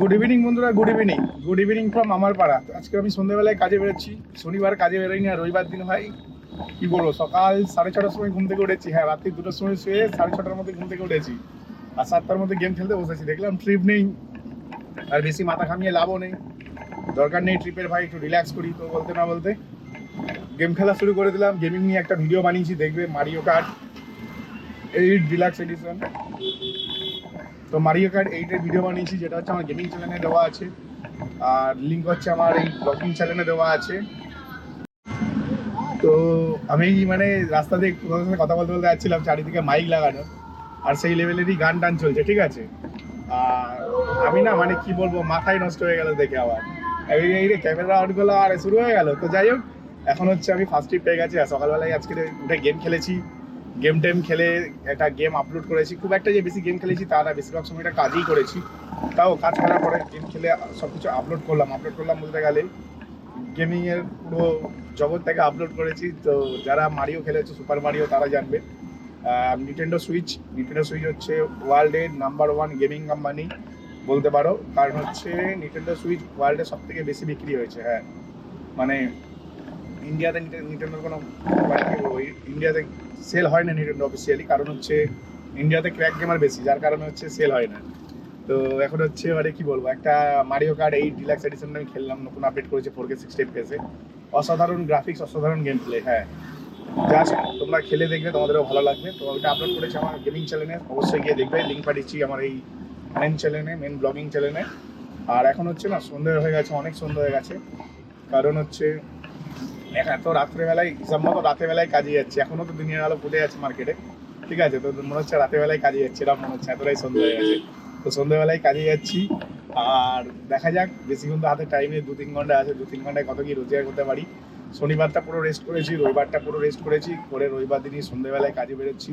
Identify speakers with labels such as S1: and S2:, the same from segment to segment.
S1: Good evening বন্ধুরা good evening good evening from আমার পাড়া আজকে আমি সন্ধ্যেবেলায় কাজে বেরোচ্ছি। শনিবার কাজে বেরোইনি না রবিবার দিন ভাই। কি বলব, সকাল সাড়ে ছটার সময় ঘুম থেকে উঠেছি। হ্যাঁ রাত্রি দুটোর সময় শুয়ে সাড়ে ছটার মধ্যে ঘুম থেকে উঠেছি। আর সাতটার মধ্যে গেম খেলতে বসেছি। দেখলাম ট্রিপ নেই। আর বেশি মাথা খামিয়ে লাভও নেই। দরকার নেই ট্রিপের ভাই, একটু রিল্যাক্স করি তো বলতে না বলতে। গেম খেলা শুরু করে দিলাম। গেমিং নিয়ে একটা ভিডিও বানিয়েছি, দেখবে Mario Kart eight deluxe edition তো মারিও কার্ড এইটের ভিডিও বানিয়েছি, যেটা হচ্ছে আমার গেমিং চ্যানেলে দেওয়া আছে। আর লিঙ্ক হচ্ছে আমার এই ব্লগিং চ্যানেলে দেওয়া আছে। তো আমি মানে রাস্তা দিয়ে তোমাদের সাথে কথা বলতে বলতে যাচ্ছিলাম, চারিদিকে মাইক লাগানো। আর সেই লেভেলেরই গান টান চলছে, ঠিক আছে? আর আমি না মানে কি বলব, মাথায় নষ্ট হয়ে গেল দেখে আবার। এই রে ক্যামেরা আউটগুলো আর শুরু হয়ে গেল। তো যাই হোক, এখন হচ্ছে আমি ফার্স্ট ট্রিপ পেয়ে গেছি, আর সকালবেলায় আজকে উঠে গেম খেলেছি। গেম টেম খেলে একটা গেম আপলোড করেছি। খুব একটা যে বেশি গেম খেলেছি তা না, বেশিরভাগ সময়টা কাজই করেছি। তাও কাজ করার পরে গেম খেলে সব কিছু আপলোড করলাম। আপলোড করলাম বলতে গেলে গেমিংয়ের পুরো জগৎ থেকে আপলোড করেছি। তো যারা মারিও খেলেছে সুপার মারিও তারা জানবে। নিটেন্ডো সুইচ নিটেন্ডো সুইচ হচ্ছে ওয়ার্ল্ডের নাম্বার ওয়ান গেমিং কোম্পানি বলতে পারো। কারণ হচ্ছে নিটেন্ডো সুইচ ওয়ার্ল্ডে সব থেকে বেশি বিক্রি হয়েছে হ্যাঁ। মানে ইন্ডিয়াতে নিটেন্ডোর কোনো ইন্ডিয়াতে সেল হয় না নিটেন্ডো অফিসিয়ালি কারণ হচ্ছে ইন্ডিয়াতে ক্র্যাক গেমার বেশি, যার কারণে হচ্ছে সেল হয় না। তো এখন হচ্ছে মানে কি বলব, একটা মারিও কার্ড এই ডিলাক্স এডিশন আমি খেললাম, নতুন আপডেট করেছে ফোর কে সিক্সটি এফপিএসে অসাধারণ গ্রাফিক্স অসাধারণ গেম প্লে হ্যাঁ। জাস্ট তোমরা খেলে দেখবে, তোমাদেরও ভালো লাগবে। তো ওইটা আপলোড করেছে আমার গেমিং চ্যানেলে অবশ্যই গিয়ে দেখবে। লিঙ্ক পাঠিয়েছি আমার এই মেন চ্যানেলে মেন ব্লগিং চ্যানেলে আর এখন হচ্ছে না সন্ধ্যে হয়ে গেছে, অনেক সন্ধ্যে হয়ে গেছে। কারণ হচ্ছে এত রাত্রেবেলায়, হিসাব মতো রাতেবেলায় কাজে যাচ্ছে। এখনও তো দিনের আলো ফুটে আছে মার্কেটে ঠিক আছে, তো মনে হচ্ছে রাতেবেলায় কাজে যাচ্ছে এরকম মনে হচ্ছে, এতটাই সন্ধ্যে হয়ে গেছে। তো সন্ধ্যেবেলায় কাজে যাচ্ছি, আর দেখা যাক বেশিক্ষণ তো হাতে টাইমে দু তিন ঘণ্টা আছে দু তিন ঘন্টায় কত কি রোজগার করতে পারি। শনিবারটা পুরো রেস্ট করেছি, রবিবারটা পুরো রেস্ট করেছি, করে রবিবার দিনই সন্ধ্যেবেলায় কাজে বেরোচ্ছি।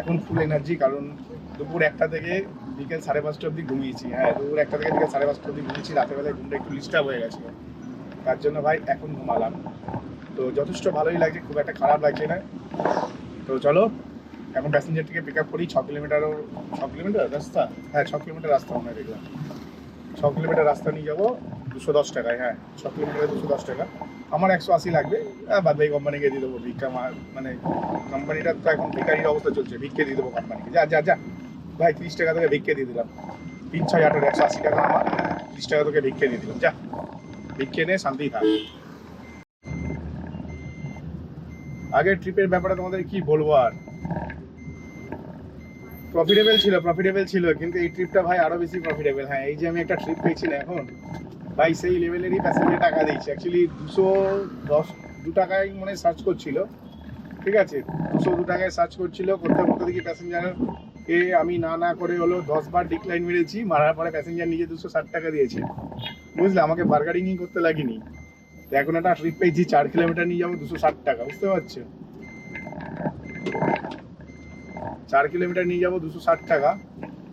S1: এখন ফুল এনার্জি কারণ দুপুর একটা থেকে বিকেল সাড়ে পাঁচটা অবধি ঘুমিয়েছি। হ্যাঁ দুপুর একটা থেকে বিকেল সাড়ে পাঁচটা অবধি ঘুমিয়েছি রাতেবেলায় ঘুমটা একটু ডিস্টার্ব হয়ে গেছে। তার জন্য ভাই, এখন ঘুমালাম। তো যথেষ্ট ভালোই লাগছে খুব একটা খারাপ লাগছে না। তো চলো এখন প্যাসেঞ্জারটিকে পিক আপ করি ছ কিলোমিটারও ছ কিলোমিটার রাস্তা? হ্যাঁ ছ কিলোমিটার রাস্তা হয় দেখলাম। ছ কিলোমিটার রাস্তা নিয়ে যাব দুশো দশ টাকায় হ্যাঁ ছ কিলোমিটারে দুশো দশ টাকা। আমার একশো আশি লাগবে হ্যাঁ, বাদ বাকি কোম্পানিকে দিয়ে দেবো ভিক্ষা মানে কোম্পানিটা তো এখন ভিকারির অবস্থা চলছে ভিক্ষে দিয়ে দেবো কোম্পানিকে যা যা যা। ভাই তিরিশ টাকা তোকে ভিক্ষে দিয়ে দিলাম। তিন ছয় আটের একশো আশি টাকা আমার তিরিশ টাকা তোকে ভিক্ষে দিয়ে দিলাম যা। ভিক্ষে নিয়ে শান্তি থাক। আগের ট্রিপের ব্যাপারে তোমাদের কি বলব আর? প্রফিটেবল ছিল প্রফিটেবল ছিল, কিন্তু এই ট্রিপটা ভাই আরও বেশি প্রফিটেবল হ্যাঁ এই যে আমি একটা ট্রিপ পেয়েছি না এখন, ভাই সেই লেভেলেরই প্যাসেঞ্জার টাকা দিয়েছি। অ্যাকচুয়ালি দুশো দশ, দু টাকায় মানে সার্চ করছিল। ঠিক আছে, দুশো দু টাকায় সার্চ করছিল, করতে করতে দেখি প্যাসেঞ্জার কে আমি না না করে হলো দশ বার ডিক্লাইন মেরেছি, মারার পরে প্যাসেঞ্জার নিজে দুশো ষাট টাকা দিয়েছে। বুঝলে, আমাকে বার্গারিংই করতে লাগেনি। এখন একটা ট্রিপ পেয়েছি, চার কিলোমিটার নিয়ে যাব, দুশো ষাট টাকা, বুঝতে পারছ? চার কিলোমিটার নিয়ে যাব, দুশো ষাট টাকা।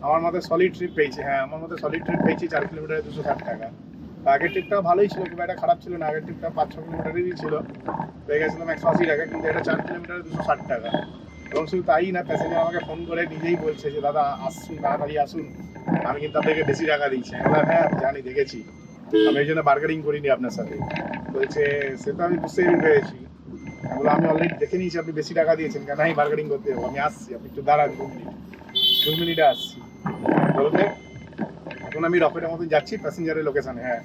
S1: আমার মতে সলিড ট্রিপ পেয়েছি হ্যাঁ আমার মতে সলিড ট্রিপ পেয়েছি, চার কিলোমিটারে দুশো ষাট টাকা। আগের ট্রিপটাও ভালোই ছিল, খুব একটা খারাপ ছিল না, আগের ট্রিপটা পাঁচ ছ কিলোমিটারেরই ছিল। পেয়ে গেছিলাম একশো আশি টাকা, কিন্তু এটা চার কিলোমিটারে দুশো ষাট টাকা। এবং শুধু তাই না প্যাসেঞ্জার আমাকে ফোন করে নিজেই বলছে যে, দাদা, আসুন, তাড়াতাড়ি আসুন। আমি কিন্তু আপনাকে বেশি টাকা দিচ্ছি। হ্যাঁ আমি জানি, দেখেছি। আমি এই জন্য বার্গারিং করিনি আপনার সাথে। বলছে সে তো আমি বুঝতেই পেরেছি। বললাম, আমি অলরেডি দেখে নিয়েছি আপনি বেশি টাকা দিয়েছেন কেন? আমি বার্গেনিং করতে যাব আমি আসছি আপনি একটু দাঁড়ান দু মিনিট। দু মিনিটে আসছি। বলতে এখন আমি রকেটের মতন যাচ্ছি প্যাসেঞ্জারের লোকেশানে হ্যাঁ।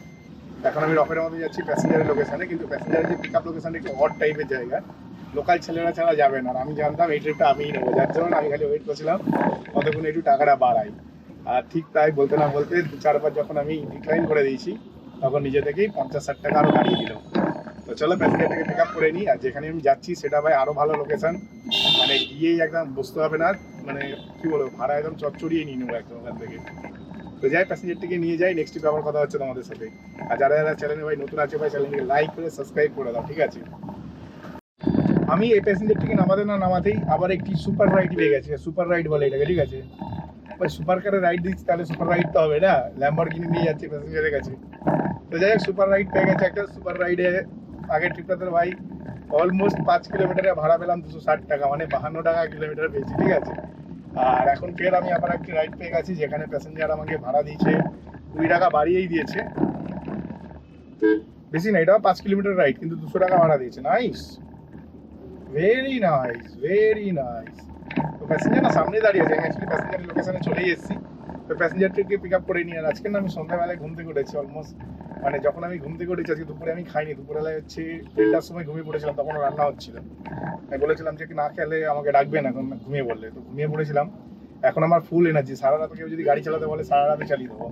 S1: এখন আমি রকেটের মতন যাচ্ছি প্যাসেঞ্জারের লোকেশানে কিন্তু প্যাসেঞ্জারের যে পিক আপ লোকেশানটা একটু অড টাইপের জায়গা। লোকাল ছেলেরা ছাড়া যাবে না। আর আমি জানতাম এই ট্রিপটা আমিই নেব। যার জন্য আমি খালি ওয়েট করছিলাম কতক্ষণ একটু টাকাটা বাড়াই। আর ঠিক তাই বলতে না বলতে দু চারবার যখন আমি ডিক্লাইন করে দিয়েছি তখন নিজে থেকেই পঞ্চাশ ষাট টাকা আরও বাড়িয়ে দিল। তো চলো প্যাসেঞ্জারটাকে পিক আপ করে নিই, আর যেখানে আমি যাচ্ছি সেটা ভাই আরও ভালো লোকেশন মানে গিয়েই একদম বসতে হবে না মানে কি বলব, ভাড়া একদম চচ্চড়িয়ে নিয়ে নেব একদম ওখান থেকে। তো যাই প্যাসেঞ্জারটিকে নিয়ে যাই নেক্সট ট্রিপে আবার কথা হচ্ছে তোমাদের সাথে। আর যারা যারা চ্যানেলে ভাই নতুন আছে ভাই চ্যানেলটিকে লাইক করে সাবস্ক্রাইব করে দাও, ঠিক আছে? আমি এই প্যাসেঞ্জারটিকে নামাতে না নামাতেই আবার একটি সুপার রাইড পেয়ে গেছে সুপার রাইড বলে এটাকে, ঠিক আছে? সুপার কারে রাইড দিচ্ছি, তাহলে সুপার রাইড তো হবে না ল্যাম্বার কিনে নিয়ে যাচ্ছে প্যাসেঞ্জারের কাছে। তো যাই হোক সুপার রাইড পেয়ে গেছে একটা সুপার রাইডে আগের ট্রিপটাতে ভাই অলমোস্ট পাঁচ কিলোমিটারে ভাড়া পেলাম দুশো ষাট টাকা মানে বাহান্ন টাকা কিলোমিটার পেয়েছি ঠিক আছে? আর এখন ফের আমি আবার একটি রাইড পেয়ে গেছি, যেখানে প্যাসেঞ্জার আমাকে ভাড়া দিয়েছে কুড়ি টাকা বাড়িয়েই দিয়েছে। বেশি না, এটাও পাঁচ কিলোমিটার রাইড কিন্তু দুশো টাকা ভাড়া দিয়েছে। Nice very nice very nice তো প্যাসেঞ্জার না সামনে দাঁড়িয়ে আছে, আমি অ্যাকচুয়ালি প্যাসেঞ্জারের লোকেশনে চলেই এসেছি। তো প্যাসেঞ্জারটিকে পিক আপ করে নিয়ে আর আজকে না আমি সন্ধ্যাবেলায় ঘুম থেকে উঠেছি অলমোস্ট মানে যখন আমি ঘুম থেকে উঠেছি, আজকে দুপুরে আমি খাইনি। দুপুরবেলায় হচ্ছে দেড়টার সময় ঘুমিয়ে পড়েছিলাম তখন রান্না হচ্ছিল। আমি বলেছিলাম যে না খেলে আমাকে ডাকবে না, এখন ঘুমিয়ে পড়লে। তো ঘুমিয়ে পড়েছিলাম। এখন আমার ফুল এনার্জি সারা রাত কেউ যদি গাড়ি চালাতে বলে, সারা রাতে চালিয়ে দেবো।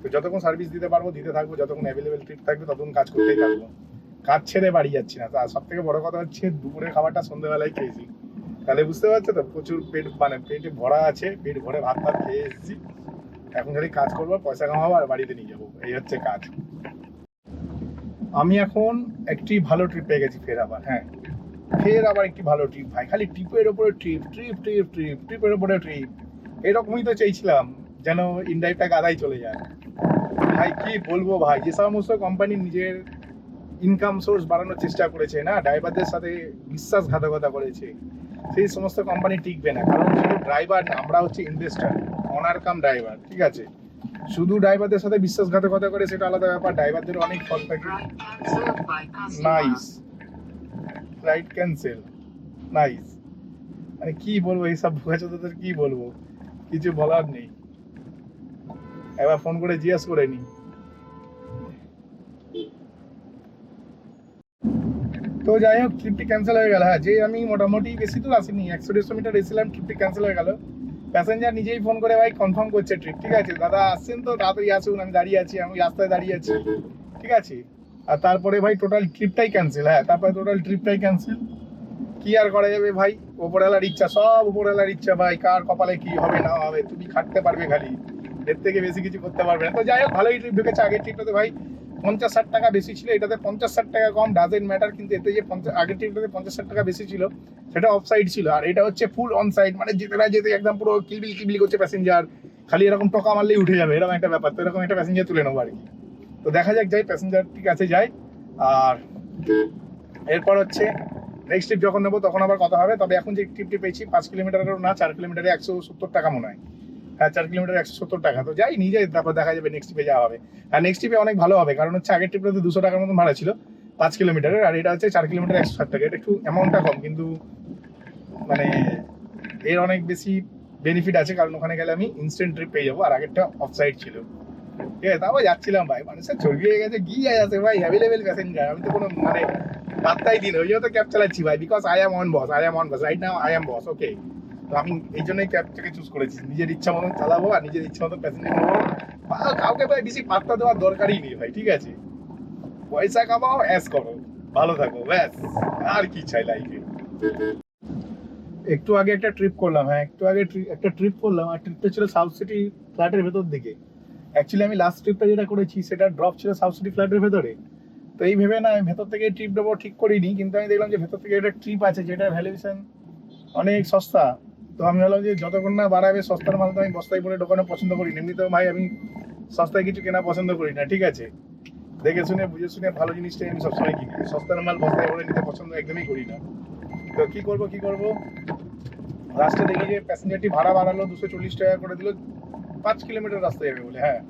S1: তো যতক্ষণ সার্ভিস দিতে পারব, দিতে থাকব, যতক্ষণ অ্যাভেলেবেল ট্রিপ থাকবে, ততক্ষণ কাজ করতেই থাকব। কাজ ছেড়ে বাড়ি যাচ্ছি না। তা সব থেকে বড় কথা হচ্ছে, দুপুরের খাবারটা সন্ধ্যেবেলায় খেয়েছি। তাহলে বুঝতে পারছ তো, প্রচুর পেট মানে পেটে ভরা আছে, পেট ভরে ভাত ভাত খেয়ে এসেছি। এখন খালি কাজ করব, পয়সা কামাবো আর বাড়িতে নিয়ে যাব। এই হচ্ছে কাজ। আমি এখন একটি ভালো ট্রিপ পেয়ে গেছি ফের আবার হ্যাঁ। ফের আবার একটি ভালো ট্রিপ ভাই। খালি ট্রিপের ওপরে ট্রিপ ট্রিপ ট্রিপ ট্রিপ ট্রিপের ওপরে ট্রিপ এরকমই তো চাইছিলাম যেন ইন্ডাইটটা গাদাই চলে যায়। ভাই, কি বলব ভাই? যে সমস্ত কোম্পানি নিজের ইনকাম সোর্স বাড়ানোর চেষ্টা করেছে, না? ড্রাইভারদের সাথে বিশ্বাসঘাতকতা করেছে। সেই সমস্ত কোম্পানি টিকবে না, কারণ শুধু ড্রাইভার না, আমরা হচ্ছে ইনভেস্টার অনার কাম ড্রাইভার ঠিক আছে? শুধু ড্রাইভারদের সাথে বিশ্বাসঘাতকতা করে সেটা আলাদা ব্যাপার ড্রাইভারদের অনেক ফল থাকে। নাইস ফ্লাইট ক্যান্সেল নাইস মানে কি বলব, এইসব ভুয়াচোদাদের কি বলব? কিছু বলার নেই। এবার ফোন করে জিজ্ঞেস করে নি। তো যাই হোক ট্রিপটি ক্যান্সেল হয়ে গেল। হ্যাঁ যে আমি মোটামুটি বেশি দূর আসিনি, একশো দেড়শো মিটার এসেছিলাম ট্রিপটি ক্যান্সেল হয়ে গেল। প্যাসেঞ্জার নিজেই ফোন করে, ভাই কনফার্ম করছে ট্রিপ ঠিক আছে? দাদা আসছেন তো? তাড়াতাড়ি আসুন, আমি দাঁড়িয়ে আছি, আমি রাস্তায় দাঁড়িয়ে আছি। ঠিক আছে? আর তারপরে, ভাই টোটাল ট্রিপটাই ক্যান্সেল হ্যাঁ তারপরে টোটাল ট্রিপটাই ক্যান্সেল কি আর করা যাবে, ভাই? ওপরওয়ালার ইচ্ছা, সব ওপরওয়ালার ইচ্ছা, ভাই। কার কপালে কি হবে, না হবে, তুমি খাটতে পারবে খালি। এর থেকে বেশি কিছু করতে পারবে না। তো যাই হোক, ভালোই ট্রিপ ঢুকেছে। আগের ট্রিপটাতে ভাই পঞ্চাশ ষাট টাকা বেশি ছিল, এটাতে পঞ্চাশ ষাট টাকা কম ডাজেন্ট ম্যাটার কিন্তু এতে যে পঞ্চাশ আগের ট্রিপটাতে পঞ্চাশ ষাট টাকা বেশি ছিল, সেটা অফ সাইড ছিল। আর এটা হচ্ছে ফুল অন সাইড মানে যেতে না যেতে একদম পুরো কিলবিল কিলবিল করছে প্যাসেঞ্জার খালি এরকম টকা মারলেই উঠে যাবে, এরকম একটা ব্যাপার। তো এরকম একটা প্যাসেঞ্জার তুলে নেব আর তো দেখা যাক, যাই প্যাসেঞ্জার ঠিক আছে, যাই। আর এরপর হচ্ছে নেক্সট ট্রিপ যখন নেব তখন আবার কথা হবে, তবে এখন যে ট্রিপটি পেয়েছি, পাঁচ কিলোমিটারেরও না, চার কিলোমিটারে একশো সত্তর টাকা মনে হয়। হ্যাঁ চার কিলোমিটার একশো সত্তর টাকা। তো যাই নিয়ে যাই, তারপর দেখা যাবে নেক্সট ট্রিপে যাওয়া হবে। আর নেক্সট ট্রিপে অনেক ভালো হবে, কারণ হচ্ছে আগের ট্রিপটাতে দুশো টাকার মতন ভাড়া ছিল, পাঁচ কিলোমিটারের, আর এটা হচ্ছে চার কিলোমিটার একশো ষাট টাকা। এটা একটু অ্যামাউন্টটা কম, কিন্তু মানে এর অনেক বেশি বেনিফিট আছে, কারণ ওখানে গেলে আমি ইনস্ট্যান্ট ট্রিপ পেয়ে যাব, আর আগেরটা অফ সাইড ছিল। ঠিক আছে, তারপর যাচ্ছিলাম ভাই, মানুষের চর্বি হয়ে গেছে গিয়ে আছে ভাই অ্যাভেলেবেল প্যাসেঞ্জার আমি তো কোনো মানে পাত্তাই দিন ওই জন্য তো ক্যাব চালাচ্ছি ভাই because I am on boss I am on boss right now I am boss okay তো আমি এই জন্যই ক্যাবটাকে চুজ করেছি। নিজের ইচ্ছা মতন চালাবো আর নিজের ইচ্ছা মতন প্যাসেঞ্জার নেব। কাউকে ভাই বেশি পাত্তা দেওয়ার দরকারই নেই ভাই, ঠিক আছে? পয়সা কামাও অ্যাস করো। ভালো থাকো, ব্যাস। আর কি চাই লাইফে একটু আগে একটা ট্রিপ করলাম হ্যাঁ একটু আগে একটা ট্রিপ করলাম, আর ট্রিপটা ছিল সাউথ সিটি ফ্ল্যাটের ভেতর দিকে। অ্যাকচুয়ালি আমি লাস্ট ট্রিপটা যেটা করেছি, সেটা ড্রপ ছিল সাউথ সিটি ফ্ল্যাটের ভেতরে। তো এই ভেবে না, আমি ভেতর থেকে ট্রিপ দেবো ঠিক করিনি, কিন্তু আমি দেখলাম যে ভেতর থেকে একটা ট্রিপ আছে, যেটা ভ্যালুয়েশন অনেক সস্তা। তো আমি ভাবলাম যে যতক্ষণ না বাড়াবে সস্তার মাল তো আমি বস্তায় পরে দোকানে পছন্দ করি না। এমনিতেও ভাই, আমি সস্তায় কিছু কেনা পছন্দ করি না, ঠিক আছে? দেখে শুনে, বুঝে শুনে ভালো জিনিসটাই আমি সবসময় কিনি। সস্তার মাল বস্তায় ভরে নিতে পছন্দ একদমই করি না। তো কী করব কী করব? লাস্টে দেখি যে প্যাসেঞ্জারটি ভাড়া বাড়ালো, দুশো চল্লিশ টাকা করে দিল, পাঁচ কিলোমিটার রাস্তা যাবে বলে হ্যাঁ।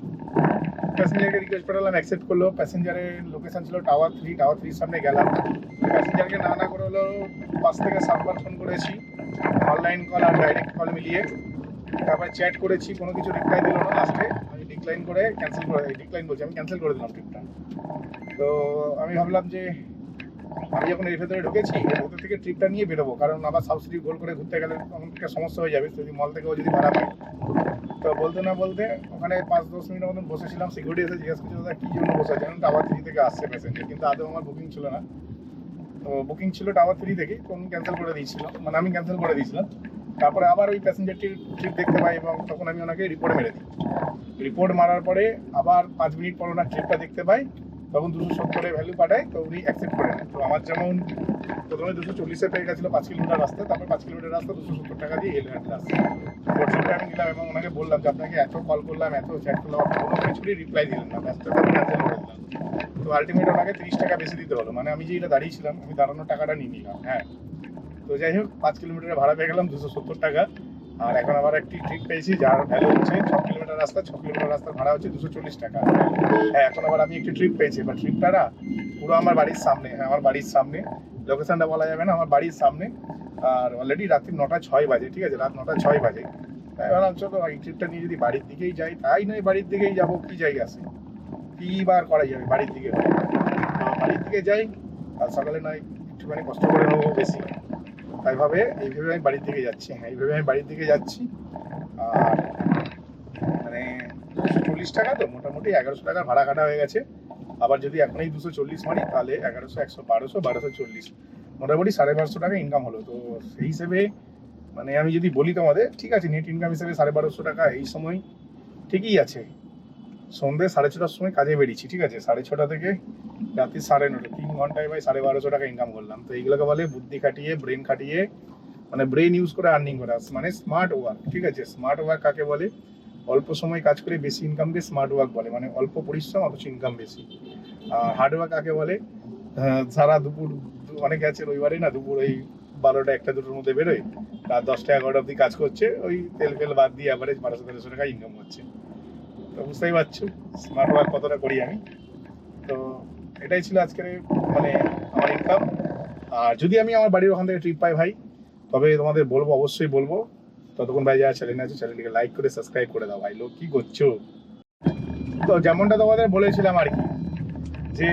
S1: প্যাসেঞ্জারকে রিকোয়েস্ট করলাম অ্যাকসেপ্ট করল। প্যাসেঞ্জারের লোকেশান ছিল টাওয়ার থ্রি টাওয়ার থ্রির সামনে গেলাম। প্যাসেঞ্জারকে না না করে হলো পাঁচ থেকে সাতবার ফোন করেছি। অনলাইন কল আর ডাইরেক্ট কল মিলিয়ে তারপরে চ্যাট করেছি, কোনো কিছু রিপ্লাই দিল না লাস্টে আমি ডিক্লাইন করে ক্যান্সেল করে ডিক্লাইন বলছি, আমি ক্যান্সেল করে দিলাম ট্রিপটা তো আমি ভাবলাম যে, আমি যখন এর ভেতরে ঢুকেছি, এর ভেতর থেকে ট্রিপটা নিয়ে বেরোবো, কারণ আবার সিটি গোল করে ঘুরতে গেলে তখন একটা সমস্যা হয়ে যাবে, যদি মল থেকেও যদি ভাড়া পাই। তো বলতে না বলতে ওখানে পাঁচ দশ মিনিট মতন বসেছিলাম সিকিউরিটি এসে জিজ্ঞেস করছে, দাদা, কী জন্য বসে আছেন টাওয়ার থ্রি থেকে আসছে প্যাসেঞ্জার কিন্তু আদৌ আমার বুকিং ছিল না। তো বুকিং ছিল টাওয়ার থ্রি থেকে, তো আমি ক্যান্সেল করে দিয়েছিলাম। মানে আমি ক্যান্সেল করে দিয়েছিলাম। তারপরে আবার ওই প্যাসেঞ্জারটির ট্রিপ দেখতে পাই এবং তখন আমি ওনাকে রিপোর্ট মেরে দিই। রিপোর্ট মারার পরে আবার পাঁচ মিনিট পর ওনার ট্রিপটা দেখতে পাই। তখন দুশো সত্তরে ভ্যালু পাঠায়, তো উনি অ্যাকসেপ্ট করে নেন তো আমার যেমন প্রথমে দুশো চল্লিশে পেয়ে গেছিল পাঁচ কিলোমিটার রাস্তা, তারপর পাঁচ কিলোমিটার রাস্তা দুশো সত্তর টাকা দিয়ে এলো একটা রাস্তা। আমি দিলাম এবং ওনাকে বললাম যে, আপনাকে এত কল করলাম, এত চ্যাট করলাম কোনো কিছুরই রিপ্লাই দিলেন না। ব্যস্ততা আমি ক্যান্সেল করে দিলাম তো আলটিমেট ওনাকে তিরিশ টাকা বেশি দিতে হলো। মানে আমি যে এটা দাঁড়িয়েছিলাম, আমি দাঁড়ানোর টাকাটা নিয়ে নিলাম হ্যাঁ। তো যাই হোক, পাঁচ কিলোমিটারের ভাড়া পেয়ে গেলাম, দুশো সত্তর টাকা। আর এখন আবার একটি ট্রিপ পেয়েছি, যার ভ্যালু হচ্ছে ছ কিলোমিটার রাস্তা। ছ কিলোমিটার রাস্তার ভাড়া হচ্ছে দুশো চল্লিশ টাকা। হ্যাঁ এখন আবার আমি একটি ট্রিপ পেয়েছি। এবার ট্রিপটা না, পুরো আমার বাড়ির সামনে হ্যাঁ আমার বাড়ির সামনে। লোকেশনটা বলা যাবে না, আমার বাড়ির সামনে। আর অলরেডি রাত্রি নটা ছয় বাজে, ঠিক আছে? রাত নটা ছয় বাজে। তাই ভাবলাম, চলো, এই ট্রিপটা নিয়ে যদি বাড়ির দিকেই যাই, তাই নয় বাড়ির দিকেই যাব, কি যাই আছে? কি বার করা যাবে বাড়ির দিকে বাড়ির দিকে যাই আর সকালে নয়, একটুখানি কষ্ট করে নেব বেশি। তাই ভাবে এইভাবে আমি বাড়ির দিকে যাচ্ছি। হ্যাঁ এইভাবে আমি বাড়ির দিকে যাচ্ছি। আর মানে দুশো চল্লিশ টাকা তো, মোটামুটি এগারোশো টাকার ভাড়া কাটা হয়ে গেছে। আবার যদি এখন এই দুশো চল্লিশ মারি তাহলে এগারোশো, একশো, বারোশো বারোশো চল্লিশ। মোটামুটি সাড়ে বারোশো টাকা ইনকাম হলো। তো সেই হিসেবে মানে আমি যদি বলি তোমাদের, ঠিক আছে নেট ইনকাম হিসেবে সাড়ে বারোশো টাকা এই সময় ঠিকই আছে। সন্ধ্যে সাড়ে ছটার সময় কাজে বেরিয়েছি, ঠিক আছে? সাড়ে ছটা থেকে রাত্রি সাড়ে নটা, তিন ঘন্টায় ভাই সাড়ে বারোশো টাকা ইনকাম করলাম। তো এইগুলোকে বলে বুদ্ধি খাটিয়ে ব্রেন খাটিয়ে মানে ব্রেন ইউজ করে আর্নিং করা মানে স্মার্ট ওয়ার্ক ঠিক আছে? স্মার্ট ওয়ার্ক কাকে বলে? অল্প সময় কাজ করে বেশি ইনকাম দিয়ে স্মার্ট ওয়ার্ক বলে মানে অল্প পরিশ্রম, অথচ ইনকাম বেশি। আর হার্ড ওয়ার্ক কাকে বলে? সারা দুপুর, অনেকে আছে রবিবারে না, দুপুর ওই বারোটা, একটা, দুটোর মধ্যে বেরোয়। রাত দশটা, এগারোটা অব্দি কাজ করছে, ওই তেল ফেল বাদ দিয়ে অ্যাভারেজ বারোশো, তেরোশো টাকা ইনকাম হচ্ছে। তো বুঝতেই পারছ স্মার্ট ওয়ার্ক কতটা করি আমি। তো এটাই ছিল আজকের মানে আমার ইনকাম আর যদি আমি আমার বাড়ির ওখান থেকে ট্রিপ পাই ভাই, তবে তোমাদের বলব, অবশ্যই বলব। ততক্ষণ ভাই যারা চ্যানেল আছে চ্যানেলটিকে লাইক করে সাবস্ক্রাইব করে দাও ভাই, লোক কি করছ? তো যেমনটা তোমাদের বলেছিলাম আর কি, যে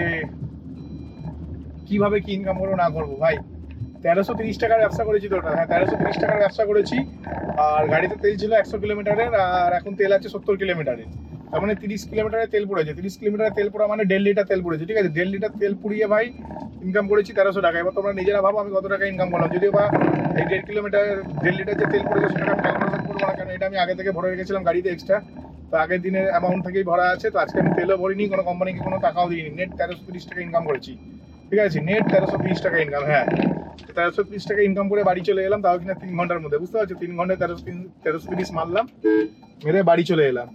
S1: কীভাবে কি ইনকাম করব, না করব ভাই। তেরোশো তিরিশ টাকার ব্যবসা করেছি তো হ্যাঁ তেরোশো তিরিশ টাকার ব্যবসা করেছি। আর গাড়িতে তেল ছিল একশো কিলোমিটারের, আর এখন তেল আছে সত্তর কিলোমিটারের। তার মানে তিরিশ কিলোমিটারের তেল পড়েছে। তিরিশ কিলোমিটারের তেল পড়া মানে দেড় লিটার তেল পড়েছে, ঠিক আছে? দেড় লিটার তেল পুড়িয়ে ভাই ইনকাম করেছি তেরোশো টাকা। এবার তোমরা নিজেরা ভাবো আমি কত টাকা ইনকাম করলাম। যদিও বা এই দেড় কিলোমিটার, দেড় লিটার যে তেল পড়েছে সেটা ক্যালকুলেশন করব না কারণ এটা আমি আগে থেকে ভরে রেখেছিলাম গাড়িতে এক্সট্রা তো আগের দিনের অ্যামাউন্ট থেকেই ভরা আছে, তো আজকে আমি তেলও ভরিনি, কোনো কোম্পানিকে কোনো টাকাও দিইনি। নেট তেরোশো তিরিশ টাকা ইনকাম করেছি। ঠিক আছে? নেট তেরোশো তিরিশ টাকা ইনকাম হ্যাঁ। তেরোশো তিরিশ টাকা ইনকাম করে বাড়ি চলে এলাম, তাও কিনা তিন ঘণ্টার মধ্যে, বুঝতে পারছ? তিন ঘন্টায় তেরোশো তিন তেরোশো তিরিশ মারলাম, মেরে বাড়ি চলে এলাম।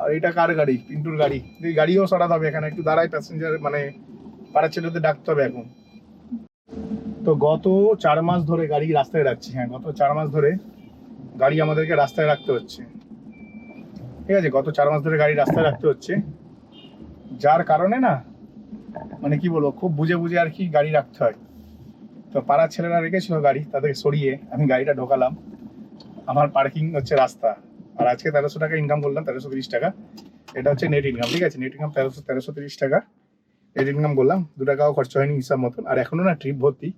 S1: আর এটা কার গাড়ি? পিন্টুর গাড়ি। এই গাড়িও সরাতে হবে এখানে, একটু দাঁড়ায় প্যাসেঞ্জার মানে পাড়ার ছেলেদের ডাকতে হবে এখন। তো গত চার মাস ধরে গাড়ি রাস্তায় রাখছি হ্যাঁ গত চার মাস ধরে গাড়ি আমাদেরকে রাস্তায় রাখতে হচ্ছে। ঠিক আছে, গত চার মাস ধরে গাড়ি রাস্তায় রাখতে হচ্ছে। যার কারণে না মানে কি বলব, খুব বুঝে বুঝে আর কি গাড়ি রাখতে হয়। তো পাড়ার ছেলেরা রেখেছিল গাড়ি, তাদেরকে সরিয়ে আমি গাড়িটা ঢোকালাম। আমার পার্কিং হচ্ছে রাস্তা। আর আজকে তেরোশো টাকা ইনকাম করলাম, তেরোশো তিরিশ টাকা। এটা হচ্ছে নেট ইনকাম ঠিক আছে? নেট ইনকাম তেরোশো তেরোশো তিরিশ টাকা। নেট ইনকাম করলাম, দু টাকাও খরচা হয়নি হিসাব মতন। আর এখনও না ট্রিপ ভর্তি,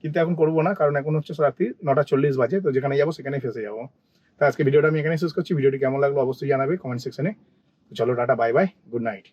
S1: কিন্তু এখন করব না, কারণ এখন হচ্ছে রাত্রি নটা চল্লিশ বাজে, তো যেখানে যাব সেখানে ফেসে যাব। তো আজকে ভিডিওটা আমি এখানে শেষ করছি। ভিডিওটি কেমন লাগল অবশ্যই জানাবে কমেন্ট সেকশনে চলো, tata bye bye good night